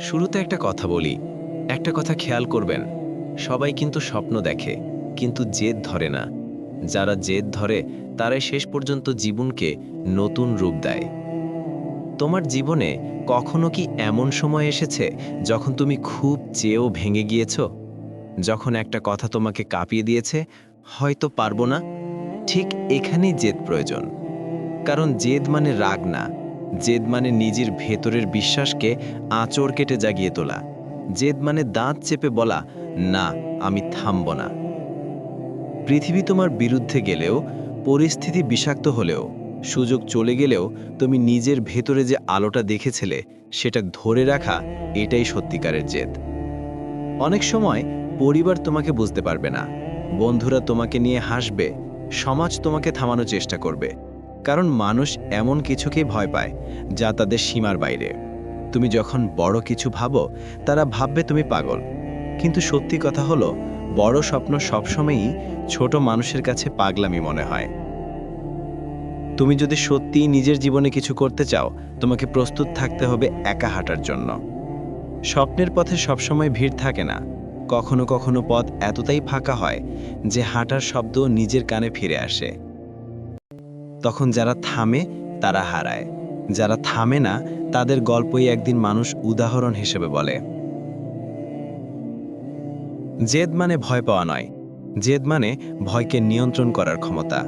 শুরুতে একটা কথা বলি। একটা কথা খেয়াল করবেন, সবাই কিন্তু স্বপ্ন দেখে, কিন্তু জেদ ধরে না। যারা জেদ ধরে, তারাই শেষ পর্যন্ত জীবনকে নতুন রূপ দেয়। তোমার জীবনে কখনো কি এমন সময় এসেছে যখন তুমি খুব চেয়েও ভেঙে গিয়েছ? যখন একটা কথা তোমাকে কাঁপিয়ে দিয়েছে, হয়তো পারব না? ঠিক এখানেই জেদ প্রয়োজন। কারণ জেদ মানে রাগ না জেদ মানে নিজের ভেতরের বিশ্বাসকে আঁচড় কেটে জাগিয়ে তোলা। জেদ মানে দাঁত চেপে বলা, না, আমি থামব না। পৃথিবী তোমার বিরুদ্ধে গেলেও, পরিস্থিতি বিষাক্ত হলেও, সুযোগ চলে গেলেও তুমি নিজের ভেতরে যে আলোটা দেখেছিলে, সেটা ধরে রাখা, এটাই সত্যিকারের জেদ। অনেক সময় পরিবার তোমাকে বুঝতে পারবে না। বন্ধুরা তোমাকে নিয়ে হাসবে, সমাজ তোমাকে থামানোর চেষ্টা করবে। কারণ মানুষ এমন কিছুকেই ভয় পায় যা তাদের সীমার বাইরে। তুমি যখন বড় কিছু ভাবো, তারা ভাববে তুমি পাগল। কিন্তু সত্যি কথা হলো, বড় স্বপ্ন সবসময়ই ছোট মানুষের কাছে পাগলামি মনে হয়। তুমি যদি সত্যিই নিজের জীবনে কিছু করতে চাও, তোমাকে প্রস্তুত থাকতে হবে একা হাঁটার জন্য। স্বপ্নের পথে সবসময় ভিড় থাকে না। কখনো কখনো পথ এতটাই ফাঁকা হয় যে হাঁটার শব্দ নিজের কানে ফিরে আসে। তখন যারা থামে, তারা হারায়। যারা থামে না, তাদের গল্পই একদিন মানুষ উদাহরণ হিসেবে বলে। জেদ মানে ভয় পাওয়া নয়। জেদ মানে ভয়কে নিয়ন্ত্রণ করার ক্ষমতা।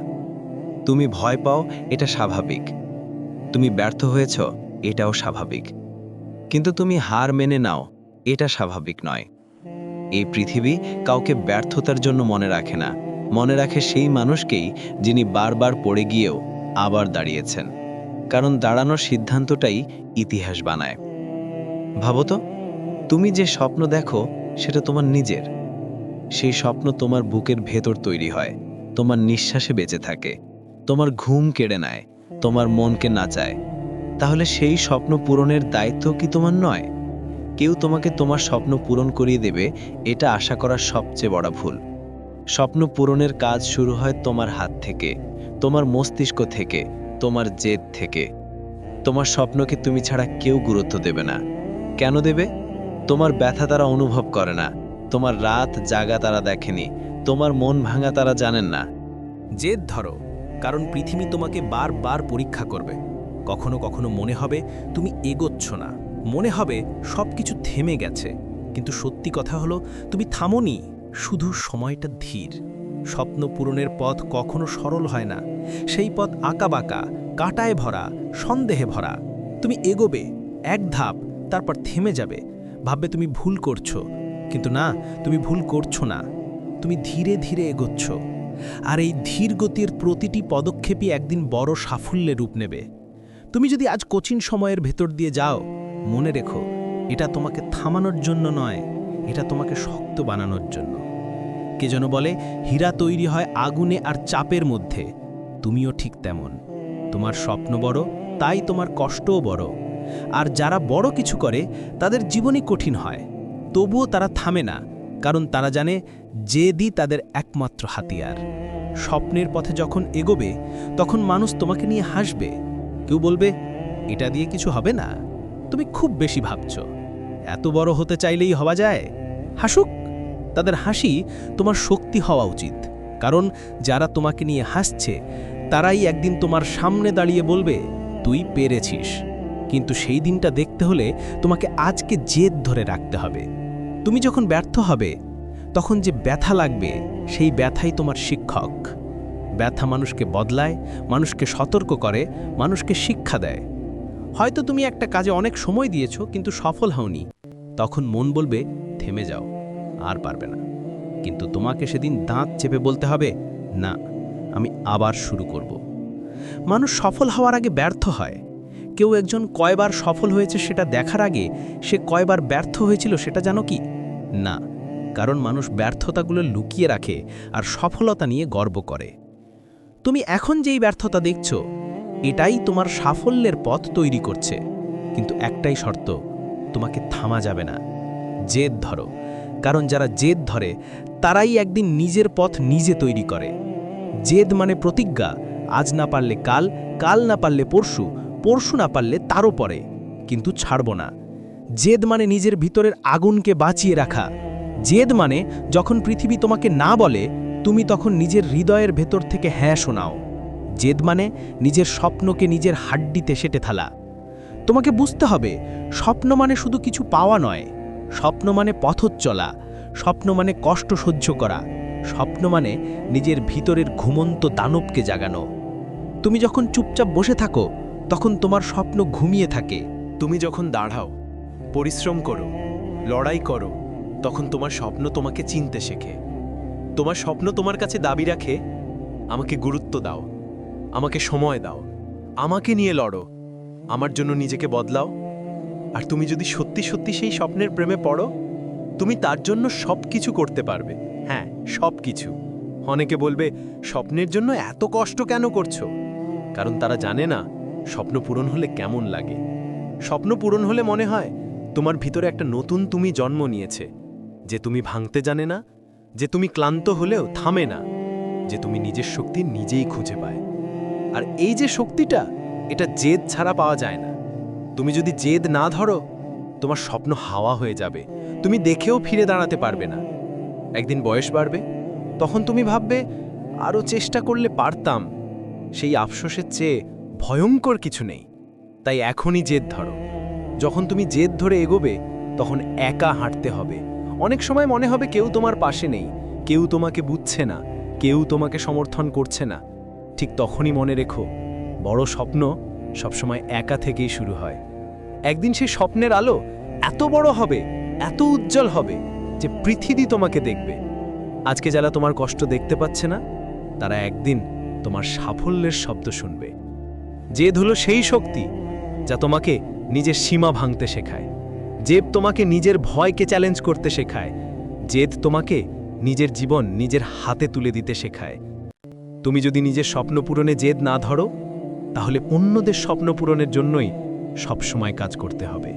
তুমি ভয় পাও, এটা স্বাভাবিক। তুমি ব্যর্থ হয়েছ, এটাও স্বাভাবিক। কিন্তু তুমি হার মেনে নাও, এটা স্বাভাবিক নয়। এই পৃথিবী কাউকে ব্যর্থতার জন্য মনে রাখে না। মনে রাখে সেই মানুষকেই যিনি বারবার পড়ে গিয়েও আবার দাঁড়িয়েছেন। কারণ দাঁড়ানোর সিদ্ধান্তটাই ইতিহাস বানায়। ভাবো তো, তুমি যে স্বপ্ন দেখো, সেটা তোমার নিজের। সেই স্বপ্ন তোমার বুকের ভেতর তৈরি হয়, তোমার নিঃশ্বাসে বেঁচে থাকে, তোমার ঘুম কেড়ে নেয়, তোমার মনকে নাচায়। তাহলে সেই স্বপ্ন পূরণের দায়িত্ব কি তোমার নয়? কেউ তোমাকে তোমার স্বপ্ন পূরণ করিয়ে দেবে, এটা আশা করার সবচেয়ে বড় ভুল। স্বপ্ন পূরণের কাজ শুরু হয় তোমার হাত থেকে, তোমার মস্তিষ্ক থেকে, তোমার জেদ থেকে। তোমার স্বপ্নকে তুমি ছাড়া কেউ গুরুত্ব দেবে না। কেন দেবে? তোমার ব্যথা তারা অনুভব করে না। তোমার রাত জাগা তারা দেখেনি। তোমার মন ভাঙা তারা জানেন না। জেদ ধরো, কারণ পৃথিবী তোমাকে বারবার পরীক্ষা করবে। কখনো কখনো মনে হবে, তুমি এগোচ্ছ না। মনে হবে সব কিছু থেমে গেছে। কিন্তু সত্যি কথা হলো, তুমি থামোনি। শুধু সময়টা ধীর। স্বপ্ন পূরণের পথ কখনো সরল হয় না। সেই পথ আঁকাবাঁকা, কাটায় ভরা, সন্দেহে ভরা। তুমি এগোবে, এক ধাপ, তারপর থেমে যাবে। ভাববে তুমি ভুল করছ। কিন্তু না, তুমি ভুল করছ না। তুমি ধীরে ধীরে এগোচ্ছ। আর এই ধীর গতির প্রতিটি পদক্ষেপই একদিন বড় সাফল্যে রূপ নেবে। তুমি যদি আজ কোচিন সময়ের ভেতর দিয়ে যাও, মনে রেখো, এটা তোমাকে থামানোর জন্য নয়। এটা তোমাকে শক্ত বানানোর জন্য। কে যেন বলে, হীরা তৈরি হয় আগুনে আর চাপের মধ্যে। তুমিও ঠিক তেমন। তোমার স্বপ্ন বড়, তাই তোমার কষ্টও বড়। আর যারা বড় কিছু করে, তাদের জীবনই কঠিন হয়। তবুও তারা থামে না, কারণ তারা জানে জেদি তাদের একমাত্র হাতিয়ার। স্বপ্নের পথে যখন এগোবে, তখন মানুষ তোমাকে নিয়ে হাসবে। কেউ বলবে, এটা দিয়ে কিছু হবে না? তুমি খুব বেশি ভাবছ। এত বড় হতে চাইলেই হওয়া যায়? হাসুক। তাদের হাসি তোমার শক্তি হওয়া উচিত। কারণ যারা তোমাকে নিয়ে হাসছে, তারাই একদিন তোমার সামনে দাঁড়িয়ে বলবে, তুই পেরেছিস। কিন্তু সেই দিনটা দেখতে হলে তোমাকে আজকে জেদ ধরে রাখতে হবে। তুমি যখন ব্যর্থ হবে, তখন যে ব্যথা লাগবে, সেই ব্যথাই তোমার শিক্ষক। ব্যথা মানুষকে বদলায়, মানুষকে সতর্ক করে, মানুষকে শিক্ষা দেয়। হয়তো তুমি একটা কাজে অনেক সময় দিয়েছ, কিন্তু সফল হওনি। তখন মন বলবে, থেমে যাও, আর পারবে না। কিন্তু তোমাকে সেদিন দাঁত চেপে বলতে হবে, না, আমি আবার শুরু করব। মানুষ সফল হওয়ার আগে ব্যর্থ হয়। কেউ একজন কয়বার সফল হয়েছে সেটা দেখার আগে সে কয়বার ব্যর্থ হয়েছিল সেটা জানো কি? না, কারণ মানুষ ব্যর্থতাগুলো লুকিয়ে রাখে আর সফলতা নিয়ে গর্ব করে। তুমি এখন যেই ব্যর্থতা দেখছ, এটাই তোমার সাফল্যের পথ তৈরি করছে। কিন্তু একটাই শর্ত তোমাকে থামা যাবে না। জেদ ধরো। কারণ যারা জেদ ধরে, তারাই একদিন নিজের পথ নিজে তৈরি করে। জেদ মানে প্রতিজ্ঞা। আজ না পারলে কাল কাল না পারলে পরশু পরশু না পারলে তারও পরে। কিন্তু ছাড়ব না। জেদ মানে নিজের ভিতরের আগুনকে বাঁচিয়ে রাখা। জেদ মানে যখন পৃথিবী তোমাকে না বলে, তুমি তখন নিজের হৃদয়ের ভেতর থেকে হ্যাঁ শোনাও। জেদ মানে নিজের স্বপ্নকে নিজের হাড্ডিতে সেটে থালা। তোমাকে বুঝতে হবে, স্বপ্ন মানে শুধু কিছু পাওয়া নয়। স্বপ্ন মানে পথচলা স্বপ্ন মানে কষ্ট সহ্য করা, স্বপ্ন মানে নিজের ভিতরের ঘুমন্ত দানবকে জাগানো। তুমি যখন চুপচাপ বসে থাকো, তখন তোমার স্বপ্ন ঘুমিয়ে থাকে। তুমি যখন দাঁড়াও, পরিশ্রম করো, লড়াই করো, তখন তোমার স্বপ্ন তোমাকে চিনতে শেখে। তোমার স্বপ্ন তোমার কাছে দাবি রাখে, আমাকে গুরুত্ব দাও, আমাকে সময় দাও, আমাকে নিয়ে লড়ো। আমার জন্য নিজেকে বদলাও। আর তুমি যদি সত্যি সত্যি সেই স্বপ্নের প্রেমে পড়ো, তুমি তার জন্য সব কিছু করতে পারবে। হ্যাঁ সব কিছু অনেকে বলবে, স্বপ্নের জন্য এত কষ্ট কেন করছ? কারণ তারা জানে না, স্বপ্ন পূরণ হলে কেমন লাগে। স্বপ্ন পূরণ হলে মনে হয়, তোমার ভিতরে একটা নতুন তুমি জন্ম নিয়েছে। যে তুমি ভাঙতে জানে না, যে তুমি ক্লান্ত হলেও থামে না, যে তুমি নিজের শক্তি নিজেই খুঁজে পায়। আর এই যে শক্তিটা এটা জেদ ছাড়া পাওয়া যায় না। তুমি যদি জেদ না ধরো, তোমার স্বপ্ন হাওয়া হয়ে যাবে। তুমি দেখেও ফিরে দাঁড়াতে পারবে না। একদিন বয়স বাড়বে, তখন তুমি ভাববে আরও চেষ্টা করলে পারতাম। সেই আফসোসের চেয়ে ভয়ঙ্কর কিছু নেই। তাই এখনই জেদ ধরো। যখন তুমি জেদ ধরে এগোবে, তখন একা হাঁটতে হবে। অনেক সময় মনে হবে কেউ তোমার পাশে নেই। কেউ তোমাকে বুঝছে না। কেউ তোমাকে সমর্থন করছে না। ঠিক তখনই মনে রেখো বড় স্বপ্ন সবসময় একা থেকেই শুরু হয়। একদিন সেই স্বপ্নের আলো এত বড় হবে, এত উজ্জ্বল হবে যে পৃথিবী তোমাকে দেখবে। আজকে যারা তোমার কষ্ট দেখতে পাচ্ছে না, তারা একদিন তোমার সাফল্যের শব্দ শুনবে। জেদ হলো সেই শক্তি যা তোমাকে নিজের সীমা ভাঙতে শেখায়। জেদ তোমাকে নিজের ভয়কে চ্যালেঞ্জ করতে শেখায়। জেদ তোমাকে নিজের জীবন নিজের হাতে তুলে দিতে শেখায়। তুমি যদি নিজের স্বপ্ন পূরণে জেদ না ধরো তাহলে অন্যদের স্বপ্ন পূরণের জন্যই সবসময় কাজ করতে হবে।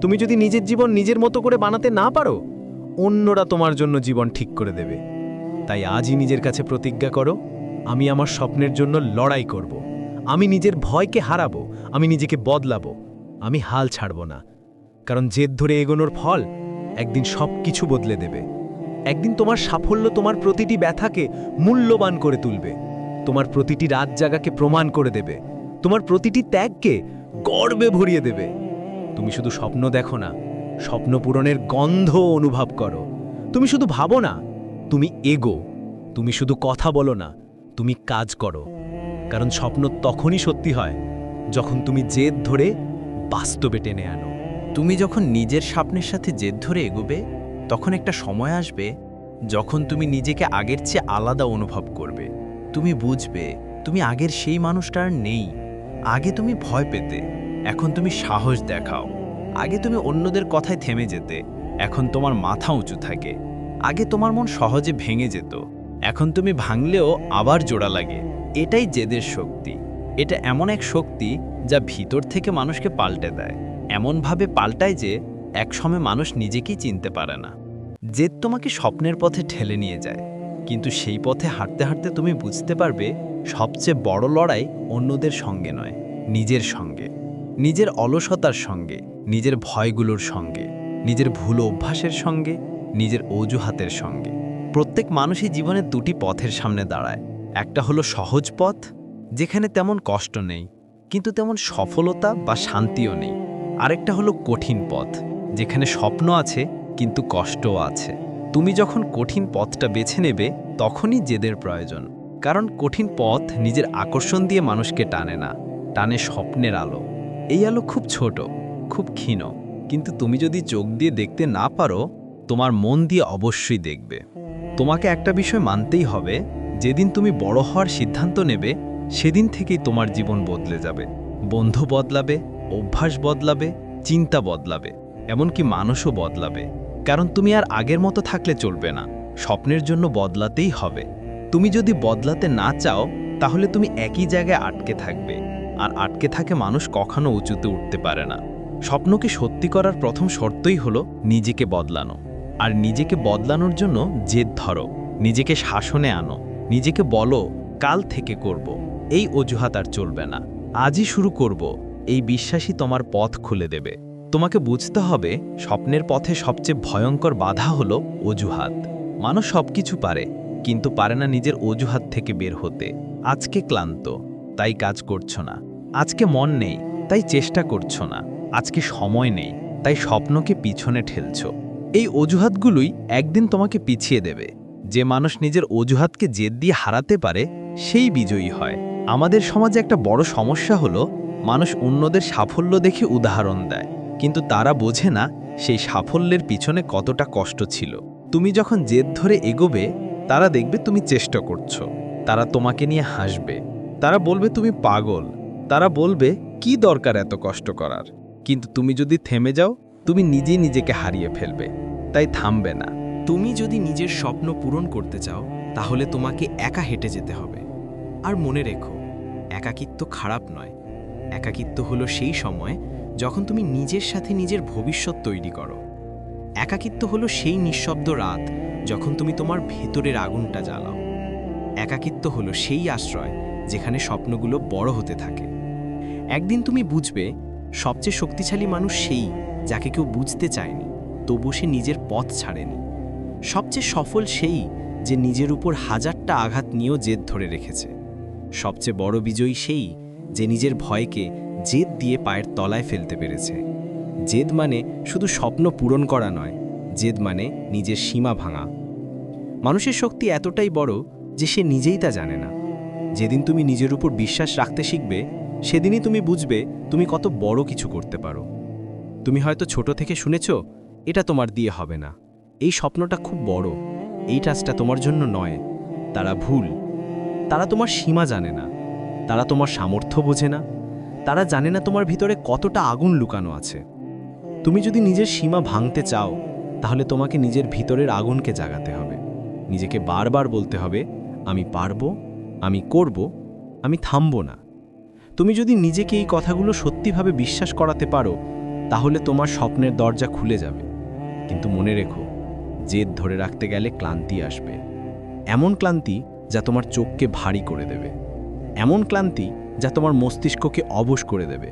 তুমি যদি নিজের জীবন নিজের মতো করে বানাতে না পারো, অন্যরা তোমার জন্য জীবন ঠিক করে দেবে। তাই আজই নিজের কাছে প্রতিজ্ঞা করো, আমি আমার স্বপ্নের জন্য লড়াই করব। আমি নিজের ভয়কে হারাবো, আমি নিজেকে বদলাবো, আমি হাল ছাড়ব না। কারণ জেদ ধরে এগোনোর ফল একদিন সব কিছু বদলে দেবে। একদিন তোমার সাফল্য তোমার প্রতিটি ব্যথাকে মূল্যবান করে তুলবে। তোমার প্রতিটি রাত জাগাকে প্রমাণ করে দেবে। তোমার প্রতিটি ত্যাগকে গর্বে ভরিয়ে দেবে। তুমি শুধু স্বপ্ন দেখো না, স্বপ্ন পূরণের গন্ধ অনুভব করো। তুমি শুধু ভাবো না, তুমি এগো। তুমি শুধু কথা বলো না, তুমি কাজ করো। কারণ স্বপ্ন তখনই সত্যি হয়, যখন তুমি জেদ ধরে বাস্তবে টেনে আনো। তুমি যখন নিজের স্বপ্নের সাথে জেদ ধরে এগোবে, তখন একটা সময় আসবে যখন তুমি নিজেকে আগের চেয়ে আলাদা অনুভব করবে। তুমি বুঝবে, তুমি আগের সেই মানুষটা আর নেই। আগে তুমি ভয় পেতে, এখন তুমি সাহস দেখাও। আগে তুমি অন্যদের কথায় থেমে যেতে, এখন তোমার মাথা উঁচু থাকে। আগে তোমার মন সহজে ভেঙে যেত। এখন তুমি ভাঙলেও আবার জোড়া লাগে। এটাই জেদের শক্তি। এটা এমন এক শক্তি যা ভিতর থেকে মানুষকে পাল্টে দেয়। এমনভাবে পাল্টায় যে একসময় মানুষ নিজেকেই চিনতে পারে না। জেদ তোমাকে স্বপ্নের পথে ঠেলে নিয়ে যায়। কিন্তু সেই পথে হাঁটতে হাঁটতে তুমি বুঝতে পারবে, সবচেয়ে বড় লড়াই অন্যদের সঙ্গে নয়, নিজের সঙ্গে। নিজের অলসতার সঙ্গে, নিজের ভয়গুলোর সঙ্গে, নিজের ভুল অভ্যাসের সঙ্গে, নিজের অজুহাতের সঙ্গে। প্রত্যেক মানুষই জীবনে দুটি পথের সামনে দাঁড়ায়। একটা হলো সহজ পথ, যেখানে তেমন কষ্ট নেই, কিন্তু তেমন সফলতা বা শান্তিও নেই। আরেকটা হলো কঠিন পথ, যেখানে স্বপ্ন আছে, কিন্তু কষ্টও আছে। তুমি যখন কঠিন পথটা বেছে নেবে, তখনই জেদের প্রয়োজন। কারণ কঠিন পথ নিজের আকর্ষণ দিয়ে মানুষকে টানে না, টানে স্বপ্নের আলো। এই আলো খুব ছোট, খুব ক্ষীণ। কিন্তু তুমি যদি চোখ দিয়ে দেখতে না পারো, তোমার মন দিয়ে অবশ্যই দেখবে। তোমাকে একটা বিষয় মানতেই হবে, যেদিন তুমি বড় হওয়ার সিদ্ধান্ত নেবে, সেদিন থেকেই তোমার জীবন বদলে যাবে। বন্ধু বদলাবে, অভ্যাস বদলাবে, চিন্তা বদলাবে, এমনকি মানুষও বদলাবে। কারণ তুমি আর আগের মতো থাকলে চলবে না। স্বপ্নের জন্য বদলাতেই হবে। তুমি যদি বদলাতে না চাও, তাহলে তুমি একই জায়গায় আটকে থাকবে। আর আটকে থাকে মানুষ কখনো উঁচুতে উঠতে পারে না। স্বপ্নকে সত্যি করার প্রথম শর্তই হলো নিজেকে বদলানো। আর নিজেকে বদলানোর জন্য জেদ ধরো, নিজেকে শাসনে আনো, নিজেকে বলো, কাল থেকে করব। এই অজুহাত আর চলবে না। আজই শুরু করব। এই বিশ্বাসই তোমার পথ খুলে দেবে। তোমাকে বুঝতে হবে, স্বপ্নের পথে সবচেয়ে ভয়ঙ্কর বাধা হলো অজুহাত। মানুষ সবকিছু পারে, কিন্তু পারে না নিজের অজুহাত থেকে বের হতে। আজকে ক্লান্ত, তাই কাজ করছ না। আজকে মন নেই, তাই চেষ্টা করছ না। আজকে সময় নেই, তাই স্বপ্নকে পিছনে ঠেলছ। এই অজুহাতগুলোই একদিন তোমাকে পিছিয়ে দেবে। যে মানুষ নিজের অজুহাতকে জেদ দিয়ে হারাতে পারে, সেই বিজয়ী হয়। আমাদের সমাজে একটা বড় সমস্যা হলো, মানুষ অন্যদের সাফল্য দেখে উদাহরণ দেয়। কিন্তু তারা বোঝে না সেই সাফল্যের পিছনে কতটা কষ্ট ছিল। তুমি যখন জেদ ধরে এগোবে, তারা দেখবে তুমি চেষ্টা করছ। তারা তোমাকে নিয়ে হাসবে। তারা বলবে তুমি পাগল। তারা বলবে, কি দরকার এত কষ্ট করার? কিন্তু তুমি যদি থেমে যাও, তুমি নিজেই নিজেকে হারিয়ে ফেলবে। তাই থামবে না। তুমি যদি নিজের স্বপ্ন পূরণ করতে চাও, তাহলে তোমাকে একা হেঁটে যেতে হবে। আর মনে রেখো, একাকিত্ব খারাপ নয়। একাকিত্ব হলো সেই সময় যখন তুমি নিজের সাথে নিজের ভবিষ্যৎ তৈরি করো। একাকিত্ব হলো সেই নিঃশব্দ রাত যখন তুমি তোমার ভেতরের আগুনটা জ্বালাও। একাকিত্ব হলো সেই আশ্রয় যেখানে স্বপ্নগুলো বড় হতে থাকে। একদিন তুমি বুঝবে, সবচেয়ে শক্তিশালী মানুষ সেই যাকে কেউ বুঝতে চায়নি তবু সে নিজের পথ ছাড়েনি। সবচেয়ে সফল সেই যে নিজের উপর হাজারটা আঘাত নিয়েও জেদ ধরে রেখেছে। সবচেয়ে বড় বিজয়ী সেই যে নিজের ভয়কে জেদ দিয়ে পায়ের তলায় ফেলতে পেরেছে। জেদ মানে শুধু স্বপ্ন পূরণ করা নয়, জেদ মানে নিজের সীমা ভাঙা। মানুষের শক্তি এতটাই বড় যে সে নিজেই তা জানে না। যেদিন তুমি নিজের উপর বিশ্বাস রাখতে শিখবে, সেদিনই তুমি বুঝবে তুমি কত বড় কিছু করতে পারো। তুমি হয়তো ছোট থেকে শুনেছ, এটা তোমার দিয়ে হবে না। এই স্বপ্নটা খুব বড়। এই টাচটা তোমার জন্য নয়। তারা ভুল। তারা তোমার সীমা জানে না। তারা তোমার সামর্থ্য বোঝে না। তারা জানে না তোমার ভিতরে কতটা আগুন লুকানো আছে। তুমি যদি নিজের সীমা ভাঙতে চাও, তাহলে তোমাকে নিজের ভিতরের আগুনকে জাগাতে হবে। নিজেকে বারবার বলতে হবে, আমি পারব, আমি করব, আমি থামব না। তুমি যদি নিজেকে এই কথাগুলো সত্যিভাবে বিশ্বাস করাতে পারো, তাহলে তোমার স্বপ্নের দরজা খুলে যাবে। কিন্তু মনে রেখো, জেদ ধরে রাখতে গেলে ক্লান্তি আসবে। এমন ক্লান্তি যা তোমার চোখকে ভারী করে দেবে। এমন ক্লান্তি যা তোমার মস্তিষ্ককে অবশ করে দেবে।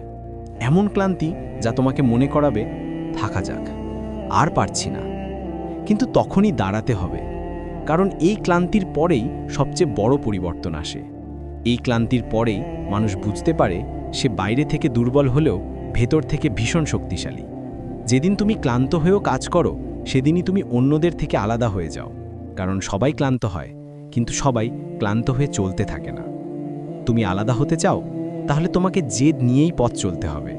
এমন ক্লান্তি যা তোমাকে মনে করাবে, থাকা যাক, আর পারছি না। কিন্তু তখনই দাঁড়াতে হবে, কারণ এই ক্লান্তির পরেই সবচেয়ে বড় পরিবর্তন আসে। এই ক্লান্তির পরেই মানুষ বুঝতে পারে সে বাইরে থেকে দুর্বল হলেও ভেতর থেকে ভীষণ শক্তিশালী। যেদিন তুমি ক্লান্ত হয়েও কাজ করো, সেদিনই তুমি অন্যদের থেকে আলাদা হয়ে যাও, কারণ সবাই ক্লান্ত হয়, কিন্তু সবাই ক্লান্ত হয়ে চলতে থাকে না। তুমি আলাদা হতে চাও, তাহলে তোমাকে জেদ নিয়েই পথ চলতে হবে।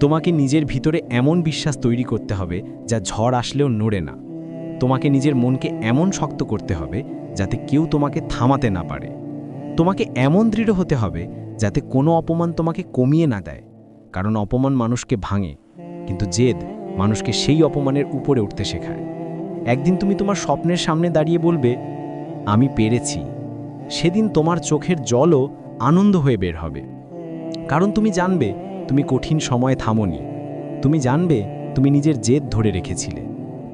তোমাকে নিজের ভিতরে এমন বিশ্বাস তৈরি করতে হবে যা ঝড় আসলেও নড়ে না। তোমাকে নিজের মনকে এমন শক্ত করতে হবে যাতে কেউ তোমাকে থামাতে না পারে। তোমাকে এমন দৃঢ় হতে হবে যাতে কোনো অপমান তোমাকে কমিয়ে না দেয়। কারণ অপমান মানুষকে ভাঙে, কিন্তু জেদ মানুষকে সেই অপমানের উপরে উঠতে শেখায়। একদিন তুমি তোমার স্বপ্নের সামনে দাঁড়িয়ে বলবে, আমি পেরেছি। সেদিন তোমার চোখের জলও আনন্দ হয়ে বের হবে। কারণ তুমি জানবে, তুমি কঠিন সময়ে থামনি। তুমি জানবে, তুমি নিজের জেদ ধরে রেখেছিলে।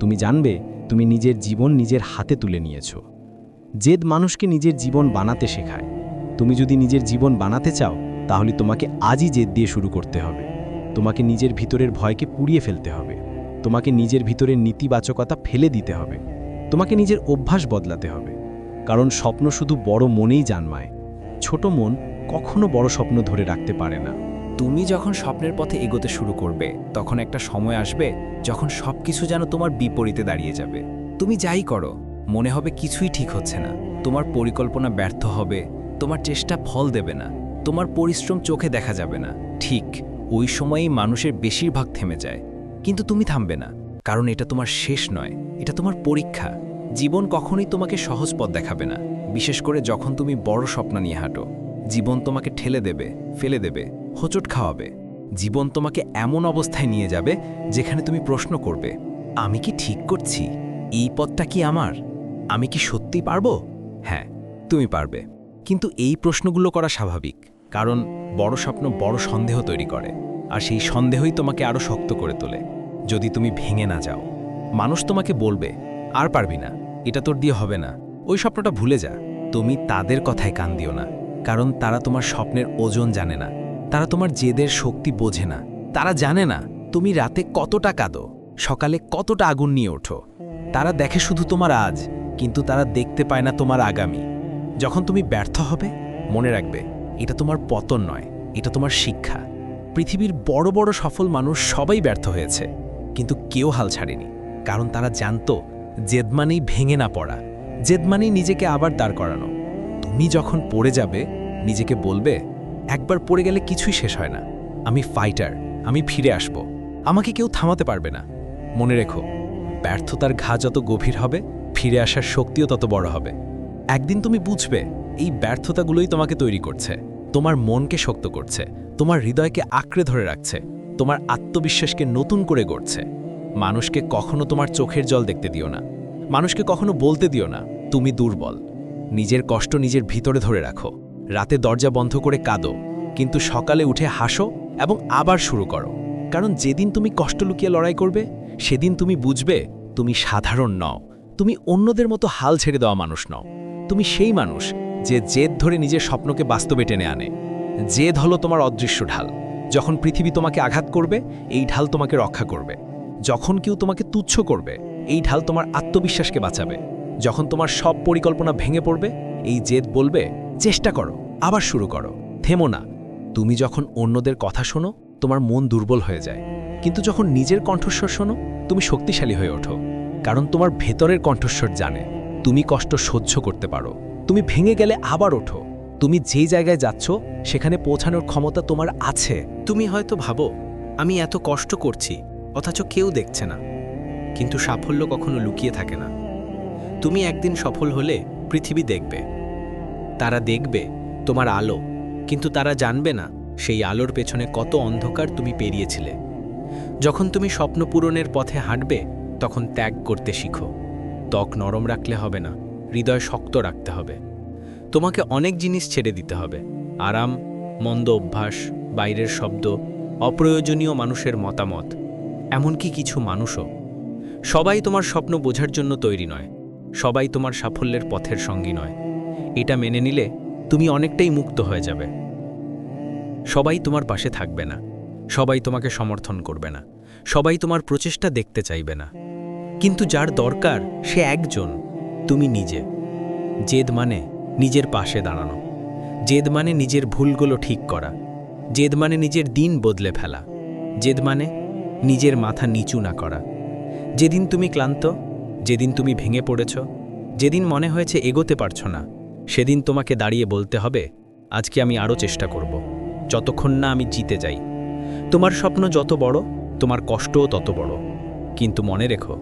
তুমি জানবে, তুমি নিজের জীবন নিজের হাতে তুলে নিয়েছ। জেদ মানুষকে নিজের জীবন বানাতে শেখায়। তুমি যদি নিজের জীবন বানাতে চাও, তাহলে তোমাকে আজই জেদ দিয়ে শুরু করতে হবে। তোমাকে নিজের ভিতরের ভয়কে পুড়িয়ে ফেলতে হবে। তোমাকে নিজের ভিতরের নীতিবাচকতা ফেলে দিতে হবে। তোমাকে নিজের অভ্যাস বদলাতে হবে। কারণ স্বপ্ন শুধু বড় মনেই জানমায়। ছোট মন কখনো বড় স্বপ্ন ধরে রাখতে পারে না। তুমি যখন স্বপ্নের পথে এগোতে শুরু করবে, তখন একটা সময় আসবে যখন সবকিছু যেন তোমার বিপরীতে দাঁড়িয়ে যাবে। তুমি যাই করো, মনে হবে কিছুই ঠিক হচ্ছে না। তোমার পরিকল্পনা ব্যর্থ হবে, তোমার চেষ্টা ফল দেবে না, তোমার পরিশ্রম চোখে দেখা যাবে না। ঠিক ওই সময়েই মানুষের বেশিরভাগ থেমে যায়। কিন্তু তুমি থামবে না, কারণ এটা তোমার শেষ নয়, এটা তোমার পরীক্ষা। জীবন কখনোই তোমাকে সহজ পথ দেখাবে না। বিশেষ করে যখন তুমি বড় স্বপ্ন নিয়ে হাঁটো। জীবন তোমাকে ঠেলে দেবে, ফেলে দেবে, হোঁচট খাওয়াবে। জীবন তোমাকে এমন অবস্থায় নিয়ে যাবে যেখানে তুমি প্রশ্ন করবে, আমি কি ঠিক করছি? এই পথটা কি আমার? আমি কি সত্যি পারব? হ্যাঁ তুমি পারবে। কিন্তু এই প্রশ্নগুলো করা স্বাভাবিক, কারণ বড় স্বপ্ন বড় সন্দেহ তৈরি করে, আর সেই সন্দেহই তোমাকে আরও শক্ত করে তোলে, যদি তুমি ভেঙে না যাও। মানুষ তোমাকে বলবে, আর পারবি না, এটা তোর দিয়ে হবে না। ওই স্বপ্নটা ভুলে যা। তুমি তাদের কথায় কান দিও না, কারণ তারা তোমার স্বপ্নের ওজন জানে না। তারা তোমার জেদের শক্তি বোঝে না। তারা জানে না তুমি রাতে কতটা কাঁদো, সকালে কতটা আগুন নিয়ে ওঠো। তারা দেখে শুধু তোমার আজ, কিন্তু তারা দেখতে পায় না তোমার আগামী। যখন তুমি ব্যর্থ হবে, মনে রাখবে, এটা তোমার পতন নয়, এটা তোমার শিক্ষা। পৃথিবীর বড় বড় সফল মানুষ সবাই ব্যর্থ হয়েছে, কিন্তু কেউ হাল ছাড়েনি, কারণ তারা জানতো, জেদ মানেই ভেঙে না পড়া। জেদ মানেই নিজেকে আবার দাঁড় করানো। তুমি যখন পড়ে যাবে, নিজেকে বলবে, একবার পড়ে গেলে কিছুই শেষ হয় না। আমি ফাইটার আমি ফিরে আসব। আমাকে কেউ থামাতে পারবে না। মনে রেখো, ব্যর্থতার ঘা যত গভীর হবে, ফিরে আসার শক্তিও তত বড় হবে। একদিন তুমি বুঝবে, এই ব্যর্থতাগুলোই তোমাকে তৈরি করছে। তোমার মনকে শক্ত করছে, তোমার হৃদয়কে আঁকড়ে ধরে রাখছে, তোমার আত্মবিশ্বাসকে নতুন করে গড়ছে। মানুষকে কখনো তোমার চোখের জল দেখতে দিও না। মানুষকে কখনো বলতে দিও না, তুমি দুর্বল। নিজের কষ্ট নিজের ভিতরে ধরে রাখো। রাতে দরজা বন্ধ করে কাঁদো, কিন্তু সকালে উঠে হাসো এবং আবার শুরু করো। কারণ যেদিন তুমি কষ্ট লুকিয়ে লড়াই করবে, সেদিন তুমি বুঝবে তুমি সাধারণ নও। তুমি অন্যদের মতো হাল ছেড়ে দেওয়া মানুষ নও। তুমি সেই মানুষ যে জেদ ধরে নিজের স্বপ্নকে বাস্তবে টেনে আনে। জেদ হলো তোমার অদৃশ্য ঢাল। যখন পৃথিবী তোমাকে আঘাত করবে, এই ঢাল তোমাকে রক্ষা করবে। যখন কেউ তোমাকে তুচ্ছ করবে এই ঢাল তোমার আত্মবিশ্বাসকে বাঁচাবে। যখন তোমার সব পরিকল্পনা ভেঙে পড়বে, এই জেদ বলবে, চেষ্টা করো, আবার শুরু করো। থেমো না। তুমি যখন অন্যদের কথা শোনো, তোমার মন দুর্বল হয়ে যায়। কিন্তু যখন নিজের কণ্ঠস্বর শোনো, তুমি শক্তিশালী হয়ে ওঠো। কারণ তোমার ভেতরের কণ্ঠস্বর জানে, তুমি কষ্ট সহ্য করতে পারো। তুমি ভেঙে গেলে আবার ওঠো। তুমি যেই জায়গায় যাচ্ছ, সেখানে পৌঁছানোর ক্ষমতা তোমার আছে। তুমি হয়তো ভাবো, আমি এত কষ্ট করছি, অথচ কেউ দেখছে না। কিন্তু সাফল্য কখনো লুকিয়ে থাকে না। তুমি একদিন সফল হলে পৃথিবী দেখবে। তারা দেখবে তোমার আলো, কিন্তু তারা জানবে না সেই আলোর পেছনে কত অন্ধকার তুমি পেরিয়েছিলে। যখন তুমি স্বপ্ন পূরণের পথে হাঁটবে, তখন ত্যাগ করতে শিখো। ত্বক নরম রাখলে হবে না, হৃদয় শক্ত রাখতে হবে। তোমাকে অনেক জিনিস ছেড়ে দিতে হবে, আরাম, মন্দ অভ্যাস, বাইরের শব্দ, অপ্রয়োজনীয় মানুষের মতামত, এমনকি কিছু মানুষও। সবাই তোমার স্বপ্ন বোঝার জন্য তৈরি নয়। সবাই তোমার সাফল্যের পথের সঙ্গী নয়। এটা মেনে নিলে তুমি অনেকটাই মুক্ত হয়ে যাবে। সবাই তোমার পাশে থাকবে না। সবাই তোমাকে সমর্থন করবে না। সবাই তোমার প্রচেষ্টা দেখতে চাইবে না। কিন্তু যার দরকার, সে একজন, তুমি নিজে। জেদ মানে নিজের পাশে দাঁড়ানো। জেদ মানে নিজের ভুলগুলো ঠিক করা। জেদ মানে নিজের দিন বদলে ফেলা। জেদ মানে নিজের মাথা নিচু না করা। যেদিন তুমি ক্লান্ত, যেদিন তুমি ভেঙে পড়েছ, যেদিন মনে হয়েছে এগোতে পারছ না, সেদিন তোমাকে দাঁড়িয়ে বলতে হবে, আজকে আমি আরও চেষ্টা করব, যতক্ষণ না আমি জিতে যাই। তোমার স্বপ্ন যত বড়, তোমার কষ্টও তত বড়। কিন্তু মনে রেখো,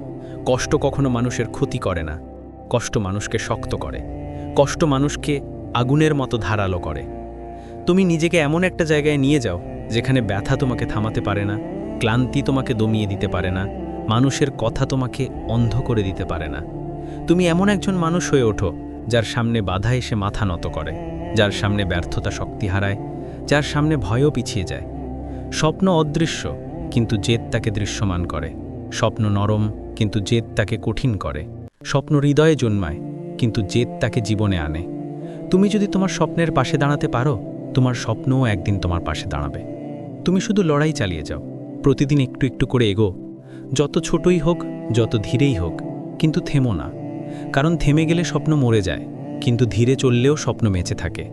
কষ্ট কখনো মানুষের ক্ষতি করে না, কষ্ট মানুষকে শক্ত করে, কষ্ট মানুষকে আগুনের মতো ধারালো করে। তুমি নিজেকে এমন একটা জায়গায় নিয়ে যাও, যেখানে ব্যথা তোমাকে থামাতে পারে না, ক্লান্তি তোমাকে দমিয়ে দিতে পারে না মানুষের কথা তোমাকে অন্ধ করে দিতে পারে না। তুমি এমন একজন মানুষ হয়ে ওঠো, যার সামনে বাধা এসে মাথা নত করে, যার সামনে ব্যর্থতা শক্তি হারায়, যার সামনে ভয়ও পিছিয়ে যায়। স্বপ্ন অদৃশ্য, কিন্তু জেদ তাকে দৃশ্যমান করে। স্বপ্ন নরম, কিন্তু জেদ তাকে কঠিন করে। স্বপ্ন হৃদয়ে জন্মায়, কিন্তু জেদ তাকে জীবনে আনে। তুমি যদি তোমার স্বপ্নের পাশে দাঁড়াতে পারো, তোমার স্বপ্নও একদিন তোমার পাশে দাঁড়াবে। তুমি শুধু লড়াই চালিয়ে যাও, প্রতিদিন একটু একটু করে এগো যত ছোটই হোক, যত ধীরেই হোক, কিন্তু থেমো না। কারণ থেমে গেলে স্বপ্ন মরে যায়, কিন্তু ধীরে চললেও স্বপ্ন বেঁচে থাকে।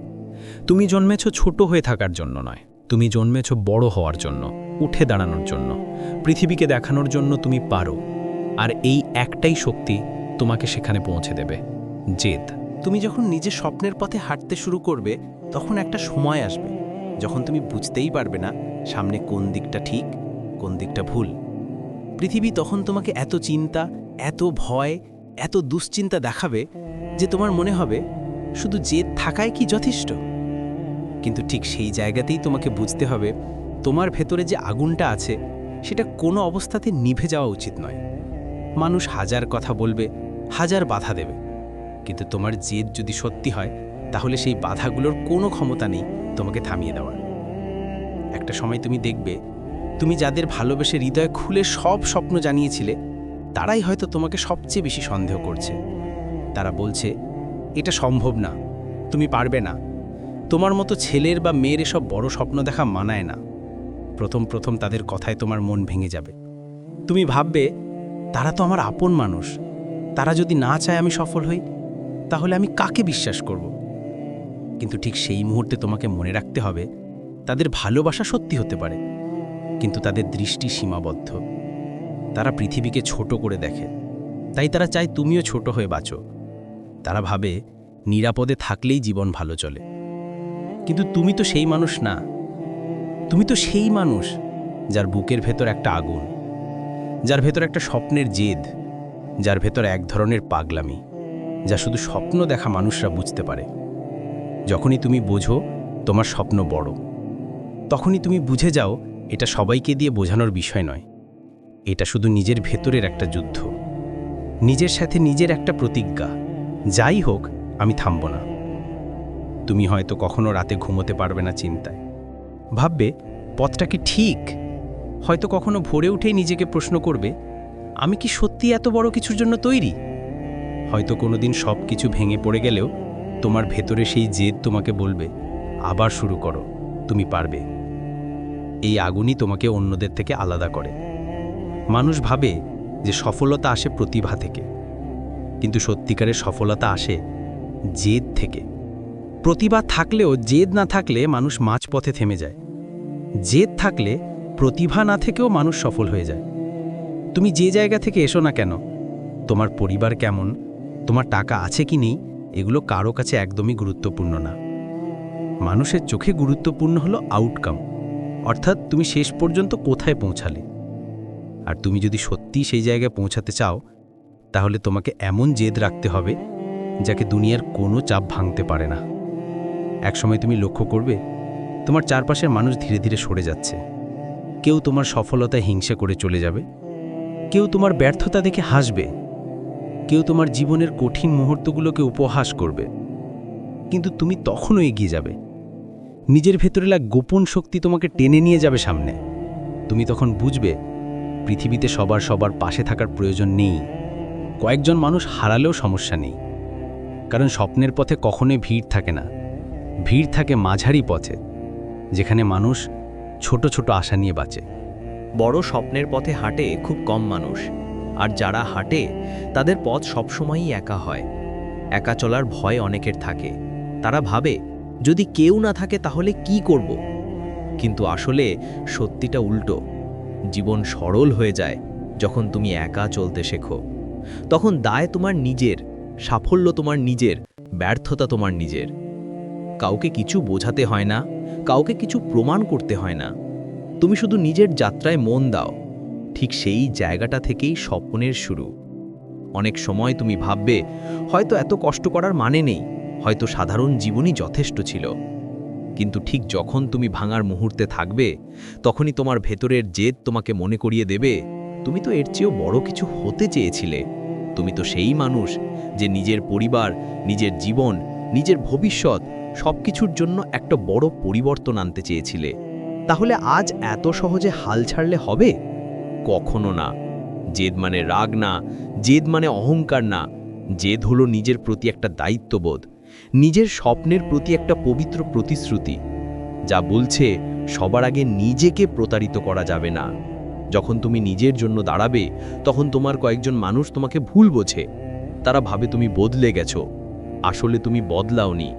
তুমি জন্মেছ ছোট হয়ে থাকার জন্য নয়, তুমি জন্মেছ বড় হওয়ার জন্য, উঠে দাঁড়ানোর জন্য, পৃথিবীকে দেখানোর জন্য তুমি পারো। আর এই একটাই শক্তি তোমাকে সেখানে পৌঁছে দেবে, জেদ। তুমি যখন নিজের স্বপ্নের পথে হাঁটতে শুরু করবে, তখন একটা সময় আসবে, যখন তুমি বুঝতেই পারবে না সামনে কোন দিকটা ঠিক, কোন দিকটা ভুল। পৃথিবী তখন তোমাকে এত চিন্তা, এত ভয়, এত দুশ্চিন্তা দেখাবে যে তোমার মনে হবে শুধু জেদ থাকায় কি যথেষ্ট? কিন্তু ঠিক সেই জায়গাতেই তোমাকে বুঝতে হবে তোমার ভেতরে যে আগুনটা আছে, সেটা কোনো অবস্থাতে নিভে যাওয়া উচিত নয়। মানুষ হাজার কথা বলবে, হাজার বাধা দেবে। কিন্তু তোমার জেদ যদি সত্যি হয়, তাহলে সেই বাধাগুলোর কোনো ক্ষমতা নেই তোমাকে থামিয়ে দেওয়ার। একটা সময় তুমি দেখবে তুমি যাদের ভালোবেসে হৃদয় খুলে সব স্বপ্ন জানিয়েছিলে, তারাই হয়তো তোমাকে সবচেয়ে বেশি সন্দেহ করছে। তারা বলছে, এটা সম্ভব না, তুমি পারবে না। তোমার মতো ছেলের বা মেয়ের এসব বড় স্বপ্ন দেখা মানায় না। প্রথম প্রথম তাদের কথায় তোমার মন ভেঙে যাবে। তুমি ভাববে, তারা তো আমার আপন মানুষ। তারা যদি না চায় আমি সফল হই, তাহলে আমি কাকে বিশ্বাস করব? কিন্তু ঠিক সেই মুহূর্তে তোমাকে মনে রাখতে হবে, তাদের ভালোবাসা সত্যি হতে পারে। কিন্তু তাদের দৃষ্টি সীমাবদ্ধ। তারা পৃথিবীকে ছোট করে দেখে। তাই তারা চায় তুমিও ছোট হয়ে বাঁচো। তারা ভাবে, নিরাপদে থাকলেই জীবন ভালো চলে। কিন্তু তুমি তো সেই মানুষ না। তুমি তো সেই মানুষ যার বুকের ভেতর একটা আগুন, যার ভেতর একটা স্বপ্নের জেদ, যার ভেতর এক ধরনের পাগলামি, যা শুধু স্বপ্ন দেখা মানুষরা বুঝতে পারে। যখনই তুমি বোঝো তোমার স্বপ্ন বড়। তখনই তুমি বুঝে যাও এটা সবাইকে দিয়ে বোঝানোর বিষয় নয়। এটা শুধু নিজের ভেতরের একটা যুদ্ধ। নিজের সাথে নিজের একটা প্রতিজ্ঞা। যাই হোক, আমি থামব না। তুমি হয়তো কখনো রাতে ঘুমোতে পারবে না চিন্তায়। ভাববে, পথটা কি ঠিক? হয়তো কখনো ভোরে উঠেই নিজেকে প্রশ্ন করবে, আমি কি সত্যি এত বড় কিছুর জন্য তৈরি? হয়তো কোনোদিন সব কিছু ভেঙে পড়ে গেলেও তোমার ভেতরে সেই জেদ তোমাকে বলবে, আবার শুরু করো, তুমি পারবে। এই আগুনই তোমাকে অন্যদের থেকে আলাদা করে। মানুষ ভাবে যে সফলতা আসে প্রতিভা থেকে। কিন্তু সত্যিকারের সফলতা আসে জেদ থেকে। প্রতিভা থাকলেও, জেদ না থাকলে মানুষ মাঝপথে থেমে যায়। জেদ থাকলে প্রতিভা না থেকেও মানুষ সফল হয়ে যায়। তুমি যে জায়গা থেকে এসো না কেন? তোমার পরিবার কেমন? তোমার টাকা আছে কি নেই? এগুলো কারও কাছে একদমই গুরুত্বপূর্ণ না। মানুষের চোখে গুরুত্বপূর্ণ হলো আউটকাম অর্থাৎ তুমি শেষ পর্যন্ত কোথায় পৌঁছালে? আর তুমি যদি সত্যিই সেই জায়গায় পৌঁছাতে চাও, তাহলে তোমাকে এমন জেদ রাখতে হবে যাকে দুনিয়ার কোনো চাপ ভাঙতে পারে না। একসময় তুমি লক্ষ্য করবে, তোমার চারপাশের মানুষ ধীরে ধীরে সরে যাচ্ছে। কেউ তোমার সফলতায় হিংসা করে চলে যাবে। কেউ তোমার ব্যর্থতা দেখে হাসবে। কেউ তোমার জীবনের কঠিন মুহূর্তগুলোকে উপহাস করবে। কিন্তু তুমি তখনও এগিয়ে যাবে। নিজের ভেতরে লাগ গোপন শক্তি তোমাকে টেনে নিয়ে যাবে সামনে। তুমি তখন বুঝবে, পৃথিবীতে সবার সবার পাশে থাকার প্রয়োজন নেই। কয়েকজন মানুষ হারালেও সমস্যা নেই। কারণ স্বপ্নের পথে কখনোই ভিড় থাকে না। ভিড় থাকে মাঝারি পথে, যেখানে মানুষ ছোট ছোট আশা নিয়ে বাঁচে। বড় স্বপ্নের পথে হাঁটে খুব কম মানুষ, আর যারা হাঁটে, তাদের পথ সবসময়ই একা হয়। একা চলার ভয় অনেকের থাকে। তারা ভাবে যদি কেউ না থাকে তাহলে কি করব? কিন্তু আসলে সত্যিটা উল্টো। জীবন সরল হয়ে যায় যখন তুমি একা চলতে শেখো। তখন দায় তোমার নিজের, সাফল্য তোমার নিজের, ব্যর্থতা তোমার নিজের। কাউকে কিছু বোঝাতে হয় না, কাউকে কিছু প্রমাণ করতে হয় না। তুমি শুধু নিজের যাত্রায় মন দাও। ঠিক সেই জায়গাটা থেকেই স্বপ্নের শুরু। অনেক সময় তুমি ভাববে, হয়তো এত কষ্ট করার মানে নেই। হয়তো সাধারণ জীবনই যথেষ্ট ছিল। কিন্তু ঠিক যখন তুমি ভাঙার মুহূর্তে থাকবে, তখনই তোমার ভেতরের জেদ তোমাকে মনে করিয়ে দেবে, তুমি তো এর চেয়েও বড় কিছু হতে চেয়েছিলে। তুমি তো সেই মানুষ যে নিজের পরিবার, নিজের জীবন, নিজের ভবিষ্যৎ সবকিছুর জন্য একটা বড় পরিবর্তন আনতে চেয়েছিলে। তাহলে আজ এত সহজে হাল ছাড়লে হবে? কখনো না। জেদ মানে রাগ না, জেদ মানে অহংকার না। জেদ হলো নিজের প্রতি একটা দায়িত্ববোধ। নিজের স্বপ্নের প্রতি একটা পবিত্র প্রতিশ্রুতি, যা বলছে, সবার আগে নিজেকে প্রতারিত করা যাবে না। যখন তুমি নিজের জন্য দাঁড়াবে, তখন তোমার কয়েকজন মানুষ তোমাকে ভুল বোঝে। তারা ভাবে তুমি বদলে গেছো। আসলে তুমি বদলাওনি।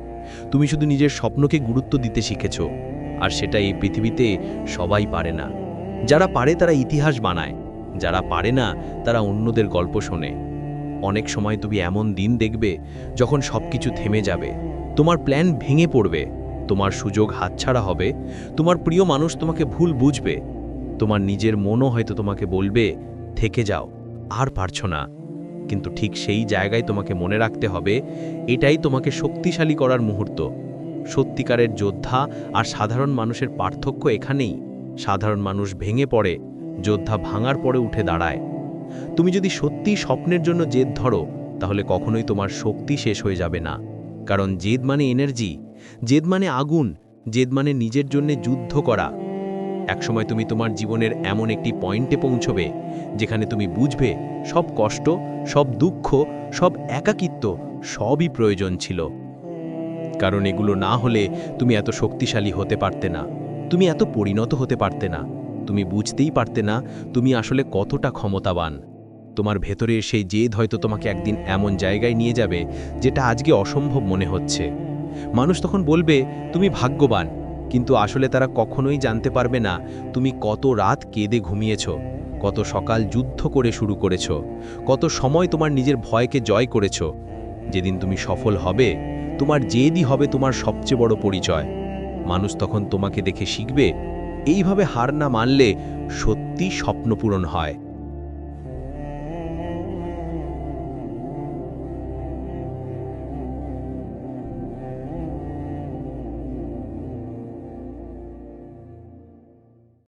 তুমি শুধু নিজের স্বপ্নকে গুরুত্ব দিতে শিখেছ, আর সেটা এই পৃথিবীতে সবাই পারে না। যারা পারে তারা ইতিহাস বানায়, যারা পারে না তারা অন্যদের গল্প শোনে। অনেক সময় তুমি এমন দিন দেখবে যখন সবকিছু থেমে যাবে। তোমার প্ল্যান ভেঙে পড়বে। তোমার সুযোগ হাতছাড়া হবে। তোমার প্রিয় মানুষ তোমাকে ভুল বুঝবে। তোমার নিজের মনও হয়তো তোমাকে বলবে, থেকে যাও, আর পারছ না। কিন্তু ঠিক সেই জায়গায় তোমাকে মনে রাখতে হবে, এটাই তোমাকে শক্তিশালী করার মুহূর্ত। সত্যিকারের যোদ্ধা আর সাধারণ মানুষের পার্থক্য এখানেই। সাধারণ মানুষ ভেঙে পড়ে, যোদ্ধা ভাঙার পরে উঠে দাঁড়ায়। তুমি যদি সত্যি স্বপ্নের জন্য জেদ ধরো, তাহলে কখনোই তোমার শক্তি শেষ হয়ে যাবে না। কারণ জেদ মানে এনার্জি জেদ মানে আগুন, জেদ মানে নিজের জন্য যুদ্ধ করা। একসময় তুমি তোমার জীবনের এমন একটি পয়েন্টে পৌঁছবে, যেখানে তুমি বুঝবে সব কষ্ট, সব দুঃখ, সব একাকিত্ব সবই প্রয়োজন ছিল। কারণ এগুলো না হলে তুমি এত শক্তিশালী হতে পারতে না, তুমি এত পরিণত হতে পারতে না। তুমি বুঝতেই পারতে না তুমি আসলে কতটা ক্ষমতাবান। তোমার ভেতরে সেই জেদ হয়তো তোমাকে একদিন এমন জায়গায় নিয়ে যাবে, যেটা আজকে অসম্ভব মনে হচ্ছে। মানুষ তখন বলবে, তুমি ভাগ্যবান। কিন্তু আসলে তারা কখনোই জানতে পারবে না, তুমি কত রাত কেঁদে ঘুমিয়েছ, কত সকাল যুদ্ধ করে শুরু করেছ, কত সময় তোমার নিজের ভয়কে জয় করেছ। যেদিন তুমি সফল হবে, তোমার জেদই হবে তোমার সবচেয়ে বড় পরিচয়। মানুষ তখন তোমাকে দেখে শিখবে এইভাবে হার না মানলে সত্যি স্বপ্ন পূরণ হয়।